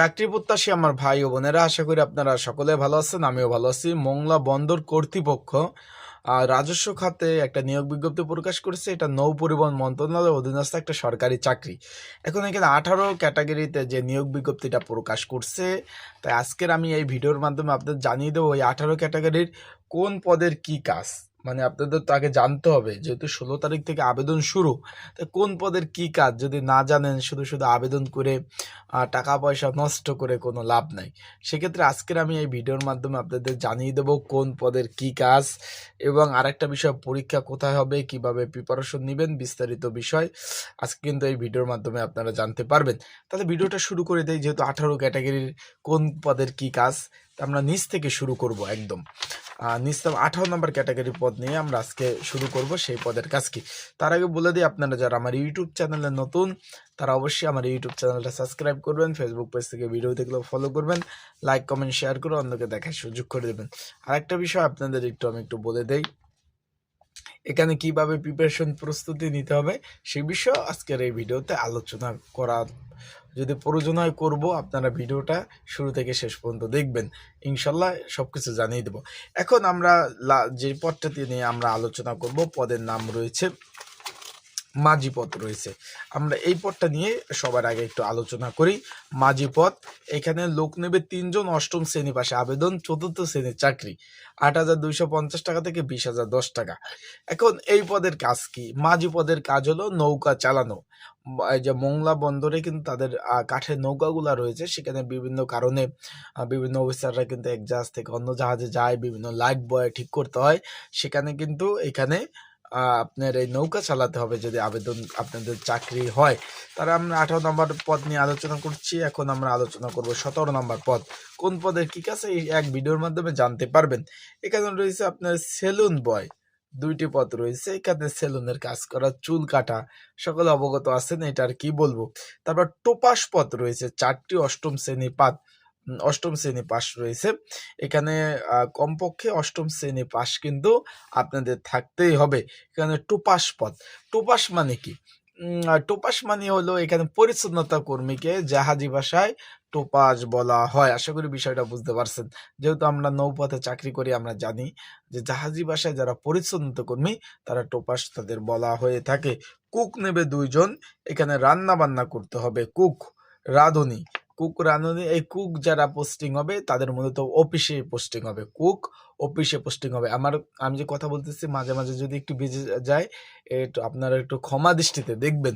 চাকরি প্রত্যাশী আমার ভাই ও বোনেরা, আশা করি আপনারা সকলে ভালো আছেন, আমিও ভালো আছি। মোংলা বন্দর কর্তৃপক্ষ রাজস্ব খাতে একটা নিয়োগ বিজ্ঞপ্তি প্রকাশ করেছে। এটা নৌ পরিবহন মন্ত্রণালয়ের অধীনস্থ একটা সরকারি চাকরি। এখন এখানে আঠারো ক্যাটাগরিতে যে নিয়োগ বিজ্ঞপ্তিটা প্রকাশ করছে, তাই আজকের আমি এই ভিডিওর মাধ্যমে আপনাদের জানিয়ে দেবো ওই আঠারো ক্যাটাগরির কোন পদের কি কাজ। মানে আপনাদের তো আগে জানতে হবে, যেহেতু ষোলো তারিখ থেকে আবেদন শুরু, তো কোন পদের কি কাজ? যদি না জানেন, শুধু শুধু আবেদন করে টাকা পয়সা নষ্ট করে কোনো লাভ নাই। সেক্ষেত্রে আজকের আমি এই ভিডিওর মাধ্যমে আপনাদের জানিয়ে দেবো কোন পদের কি কাজ এবং আরেকটা বিষয়, পরীক্ষা কোথায় হবে, কীভাবে প্রিপারেশন নেবেন, বিস্তারিত বিষয় আজকে কিন্তু এই ভিডিওর মাধ্যমে আপনারা জানতে পারবেন। তাহলে ভিডিওটা শুরু করে দেয় যেহেতু আঠারো ক্যাটাগরির কোন পদের কি কাজ আমরা নিচ থেকে শুরু করব একদম। নিচ আঠারো নম্বর ক্যাটাগরি পদ নিয়ে আমরা আজকে শুরু করব, সেই পদের কাজ কি? তার আগে বলে দিই, আপনারা যারা আমার ইউটিউব চ্যানেলে নতুন, তারা অবশ্যই আমার ইউটিউব চ্যানেলটা সাবস্ক্রাইব করবেন ফেসবুক পেজ থেকে ভিডিও দেখলে ফলো করবেন লাইক কমেন্ট শেয়ার করে অন্যকে দেখার সুযোগ করে দেবেন। আরেকটা বিষয় আপনাদের একটু আমি একটু বলে দেই, এখানে কীভাবে প্রিপারেশন প্রস্তুতি নিতে হবে, সেই বিষয়ে আজকের এই ভিডিওতে আলোচনা করা যদি প্রযোজনায় করব, আপনারা ভিডিওটা শুরু থেকে শেষ পর্যন্ত দেখবেন। ইনশাল্লাহ সব কিছু জানিয়ে দেব। এখন আমরা যে পদটাতে নিয়ে আমরা আলোচনা করব, পদের নাম রয়েছে মাঝি পদ রয়েছে। আমরা এই পদটা নিয়ে সবার আগে একটু আলোচনা করি। মাঝি পদ এখানে লোক নেবে তিনজন অষ্টম শ্রেণি পাশে। আবেদন চতুর্থ শ্রেণির চাকরি, আট হাজার দুইশো পঞ্চাশ টাকা থেকে বিশ হাজার দশ টাকা। এখন এই পদের কাজ কি? মাঝি পদের কাজ হলো নৌকা চালানো। যে মোংলা বন্দরে কিন্তু তাদের কাঠের নৌকাগুলা রয়েছে। সেখানে বিভিন্ন কারণে বিভিন্ন অফিসাররা কিন্তু এক জাহাজ থেকে অন্য জাহাজে যায়। বিভিন্ন লাইট বয় ঠিক করতে হয়। সেখানে কিন্তু এখানে আপনার এই নৌকা চালাতে হবে যদি আবেদন আপনাদের চাকরি হয়। তারা আমরা আঠারো নম্বর পদ নিয়ে আলোচনা করছি। এখন আমরা আলোচনা করব সতেরো নম্বর পদ। কোন পদের কি কাছে? এই এক ভিডিওর মাধ্যমে জানতে পারবেন। এখানে রয়েছে আপনার সেলুন বয়। দুইটি পদ রয়েছে। এখানে সেলুনের কাজ করা চুল কাটা। সকলে অবগত আছেন এটা আর কি বলব? তারপর টোপাস পদ রয়েছে চারটি অষ্টম শ্রেণি উম, অষ্টম শ্রেণি পাস রয়েছে। এখানে কমপক্ষে অষ্টম শ্রেণি পাস কিন্তু আপনাদের থাকতেই হবে। এখানে টোপাস পদ। টোপাস মানে কি? টোপাস মানে হলো এখানে পরিচ্ছন্নতা কর্মীকে জাহাজি ভাষায় টোপাস বলা হয়। আশা করি বিষয়টা বুঝতে পারছেন। যেহেতু আমরা নৌপথে চাকরি করি, আমরা জানি যে জাহাজি ভাষায় যারা পরিচ্ছন্নতা কর্মী, তারা টোপাস তাদের বলা হয়ে থাকে। কুক নেবে দুইজন। এখানে রান্না বান্না করতে হবে। কুক, রাঁধুনি। কুক রাঁধুনি এই কুক যারা পোস্টিং হবে, তাদের মূলত অফিসে পোস্টিং হবে। কুক অফিসে পোস্টিং হবে। আমার, আমি যে কথা বলতেছি, মাঝে মাঝে যদি একটু বেজে যায়, একটু আপনারা একটু ক্ষমা দৃষ্টিতে দেখবেন।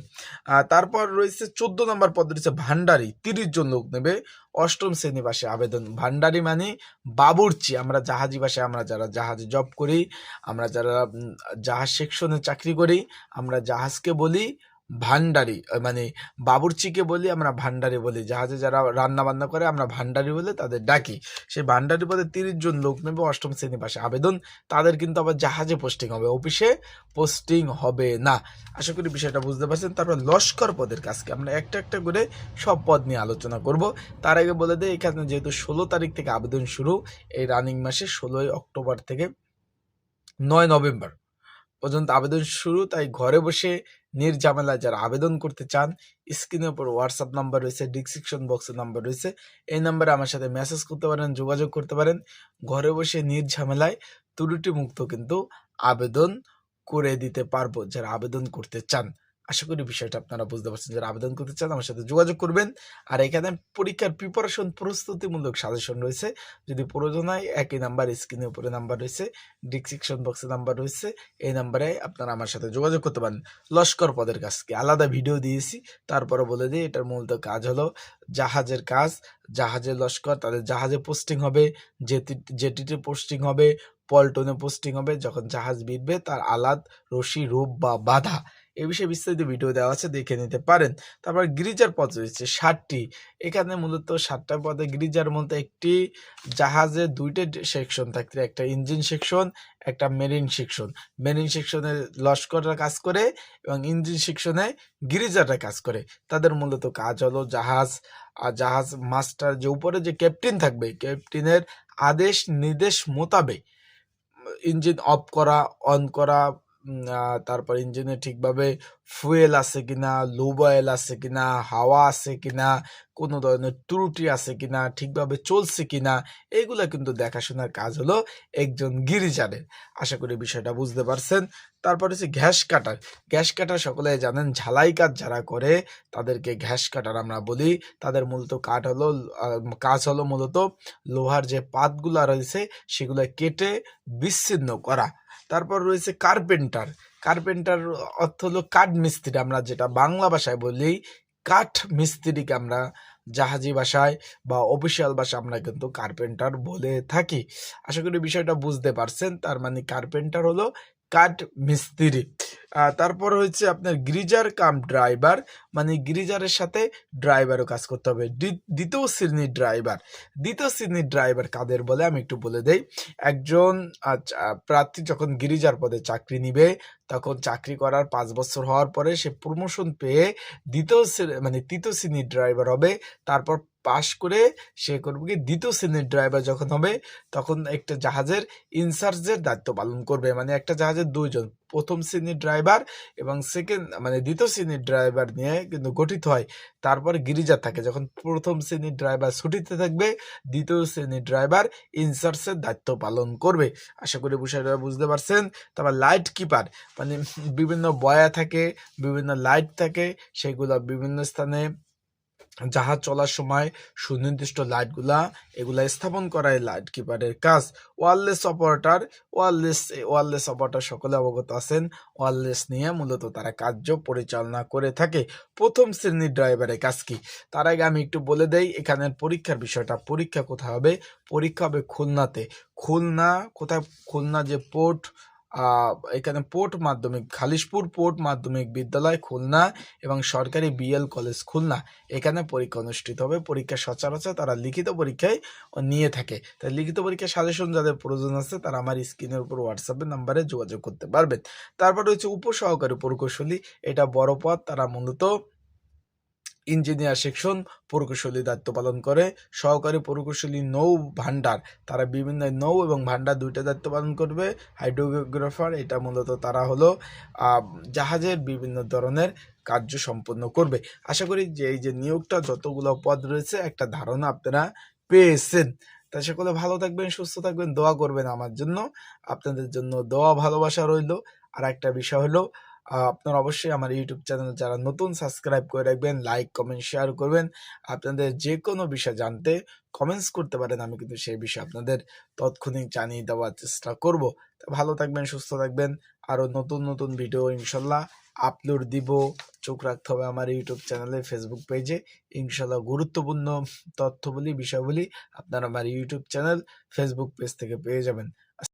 তারপর রয়েছে চোদ্দ নম্বর পদ রয়েছে ভান্ডারি। তিরিশ জন লোক নেবে। অষ্টম শ্রেণি ভাষায় আবেদন। ভান্ডারি মানে বাবুর্চি। আমরা জাহাজি ভাষায় আমরা যারা জাহাজে জব করি, আমরা যারা জাহাজ সেকশনে চাকরি করি, আমরা জাহাজকে বলি ভান্ডারি মানে বাবুর্চিকে বলি আমরা ভান্ডারি বলি। জাহাজে যারা রান্না বান্না করে আমরা ভান্ডারি বলে তাদের ডাকি। সেই ভান্ডারি পদে তিরিশ জন লোক নেবে অষ্টম শ্রেণি পাশে। আবেদন, তাদের কিন্তু আবার জাহাজে পোস্টিং হবে। অফিসে পোস্টিং হবে না। আশা করি বিষয়টা বুঝতে পারছেন। তারপর লস্কর পদের কাজকে আমরা একটা একটা করে সব পদ নিয়ে আলোচনা করব। তার আগে বলে দেয় এখানে যেহেতু ষোলো তারিখ থেকে আবেদন শুরু, এই রানিং মাসে ষোলোই অক্টোবর থেকে নয় নভেম্বর। পর্যন্ত আবেদন শুরু, তাই ঘরে বসে নির্ঝামেলায় যারা আবেদন করতে চান, স্ক্রিনের উপর হোয়াটসঅ্যাপ নাম্বার রয়েছে ডিসক্রিপশন বক্সের নাম্বার রয়েছে। এই নাম্বারে আমার সাথে মেসেজ করতে পারেন, যোগাযোগ করতে পারেন। ঘরে বসে নির্ঝামেলায় ত্রুটি মুক্ত কিন্তু আবেদন করে দিতে পারব, যারা আবেদন করতে চান। আশা করি বিষয়টা আপনারা বুঝতে পারছেন। যারা আবেদন করতে চান আমার সাথে যোগাযোগ করবেন। আর এখানে পরীক্ষার প্রিপারেশন প্রস্তুতিমূলক সাজেশন রয়েছে। যদি প্রয়োজন হয়, একই নাম্বার স্ক্রিনের উপরে নাম্বার রয়েছে ডিসক্রিপশন বক্সে নাম্বার রয়েছে, এই নাম্বারে আপনারা আমার সাথে যোগাযোগ করতে পারেন। লস্কর পদের কাজকে আলাদা ভিডিও দিয়েছি। তারপরে বলে দিই, এটার মূলত কাজ হলো জাহাজের কাজ। জাহাজের লস্কর, তাদের জাহাজে পোস্টিং হবে জেটি জেটিতে পোস্টিং হবে, পল্টনে পোস্টিং হবে, যখন জাহাজ বিড়বে তার আলাদ, রশি, রূপ বা বাধা। এ বিষয়ে বিস্তারিত ভিডিও দেওয়া আছে, দেখে নিতে পারেন। তারপর গিরিজার পথ রয়েছে ষাটটি এখানে মূলত ষাটটা পদে গিরিজার মধ্যে একটি জাহাজে দুইটা সেকশন থাকতে একটা ইঞ্জিন সেকশন একটা মেরিন সেকশন মেরিন সেকশনে লস্কররা কাজ করে এবং ইঞ্জিন সেকশনে গিরিজাররা কাজ করে। তাদের মূলত কাজ হলো জাহাজ আর জাহাজ মাস্টার যে উপরে যে ক্যাপ্টেন থাকবে ক্যাপ্টেনের আদেশ নির্দেশ মোতাবেক ইঞ্জিন অফ করা অন করা তারপর ইঞ্জিনে ঠিকভাবে ফুয়েল আছে কিনা লুব অয়েল আছে কিনা, হাওয়া আছে কিনা, কোনো ধরনের ত্রুটি আছে কিনা, ঠিকভাবে চলছে কিনা, এগুলা কিন্তু দেখাশোনার কাজ হলো একজন গিরিজারের আশা করি বিষয়টা বুঝতে পারছেন। তারপর হচ্ছে ঘ্যাস কাটার। গ্যাস কাটার সকলে জানেন, ঝালাই কাজ যারা করে, তাদেরকে ঘ্যাস কাটার আমরা বলি। তাদের মূলত কাঠ হলো কাজ হলো মূলত লোহার যে পাতগুলো রয়েছে, সেগুলো কেটে বিচ্ছিন্ন করা। তারপর রয়েছে কার্পেন্টার কার্পেন্টার অর্থ হলো কাঠ মিস্ত্রি। আমরা যেটা বাংলা ভাষায় বলি, কাঠ মিস্ত্রিকে আমরা জাহাজি ভাষায় বা অফিসিয়াল ভাষায় আমরা কিন্তু কার্পেন্টার বলে থাকি। আশা করি বিষয়টা বুঝতে পারছেন। তার মানে কার্পেন্টার হলো কাঠ মিস্ত্রি। তারপর হচ্ছে আপনার গ্রিজার কাম ড্রাইভার। মানে গ্রিজারের সাথে ড্রাইভারও কাজ করতে হবে। দ্বিতীয় শ্রেণির ড্রাইভার। দ্বিতীয় শ্রেণির ড্রাইভার কাদের বলে আমি একটু বলে দেই। একজন প্রার্থী যখন গিরিজার পদে চাকরি নিবে, তখন চাকরি করার পাঁচ বছর হওয়ার পরে সে প্রমোশন পেয়ে দ্বিতীয় মানে তৃতীয় শ্রেণির ড্রাইভার হবে। তারপর পাশ করে সে করবে কি দ্বিতীয় শ্রেণির ড্রাইভার যখন হবে, তখন একটা জাহাজের ইনচার্জের দায়িত্ব পালন করবে। মানে একটা জাহাজের দুইজন, প্রথম শ্রেণির ড্রাইভার এবং সেকেন্ড মানে দ্বিতীয় শ্রেণির ড্রাইভার নিয়ে কিন্তু গঠিত হয়। তারপর গিরিজা থাকে, যখন প্রথম শ্রেণির ড্রাইভার ছুটিতে থাকবে, দ্বিতীয় শ্রেণির ড্রাইভার ইনচার্জের দায়িত্ব পালন করবে। আশা করি বিষয়টা বুঝতে পারছেন। তারপর লাইট কিপার মানে বিভিন্ন বয়া থাকে, বিভিন্ন লাইট থাকে, সেগুলো বিভিন্ন স্থানে জাহাজ চলার সময় সুনির্দিষ্ট লাইটগুলা এগুলা স্থাপন করাই লাইট কিপারের কাজ। Wireless operator, wireless wireless operator সকলে অবগত আছেন। ওয়ারলেস নিয়ে মূলত তারা কার্য পরিচালনা করে থাকে। প্রথম শ্রেণির ড্রাইভারের কাজ কি? তার আগে আমি একটু বলে দেই, এখানের পরীক্ষার বিষয়টা। পরীক্ষা কোথায় হবে? পরীক্ষা হবে খুলনাতে। খুলনা, কোথায়? খুলনা যে পোর্ট এখানে পোর্ট মাধ্যমিক, খালিশপুর পোর্ট মাধ্যমিক বিদ্যালয় খুলনা এবং সরকারি বিএল কলেজ খুলনা। এখানে পরীক্ষা অনুষ্ঠিত হবে। পরীক্ষা সচরাচর তারা লিখিত পরীক্ষায় নিয়ে থাকে। তাই লিখিত পরীক্ষা সাজেশন যাদের প্রয়োজন আছে, তারা আমার স্ক্রিনের উপর হোয়াটসঅ্যাপের নাম্বারে যোগাযোগ করতে পারবেন। তারপর রয়েছে উপসহকারী প্রকৌশলী। এটা বড় পদ। তারা মূলত ইঞ্জিনিয়ার সেকশন, প্রকৌশলী দায়িত্ব পালন করে। সহকারী প্রকৌশলী নৌ ভান্ডার তারা বিভিন্ন নৌ এবং ভান্ডার দুইটা দায়িত্ব পালন করবে। হাইড্রোগ্রাফার, এটা মূলত তারা হলো জাহাজের বিভিন্ন ধরনের কার্য সম্পন্ন করবে। আশা করি যে এই যে নিয়োগটা, যতগুলো পদ রয়েছে, একটা ধারণা আপনারা পেয়েছেন। তা সকলে ভালো থাকবেন, সুস্থ থাকবেন, দোয়া করবেন আমার জন্য। আপনাদের জন্য দোয়া, ভালোবাসা রইল। আর একটা বিষয় হলো আপনারা অবশ্যই আমার ইউটিউব চ্যানেল যারা নতুন সাবস্ক্রাইব করে রাখবেন লাইক কমেন্ট শেয়ার করবেন। আপনাদের যে কোনো বিষয় জানতে কমেন্টস করতে পারেন, আমি কিন্তু সেই বিষয়ে আপনাদের তৎক্ষণিক জানিয়ে দেওয়ার চেষ্টা করব। ভালো থাকবেন, সুস্থ থাকবেন। আরও নতুন নতুন ভিডিও ইনশাল্লাহ আপলোড দিব। চোখ রাখতে হবে আমার ইউটিউব চ্যানেলে ফেসবুক পেজে ইনশাল্লাহ গুরুত্বপূর্ণ তথ্যবলি বিষয়গুলি আপনারা আমার ইউটিউব চ্যানেল ফেসবুক পেজ থেকে পেয়ে যাবেন।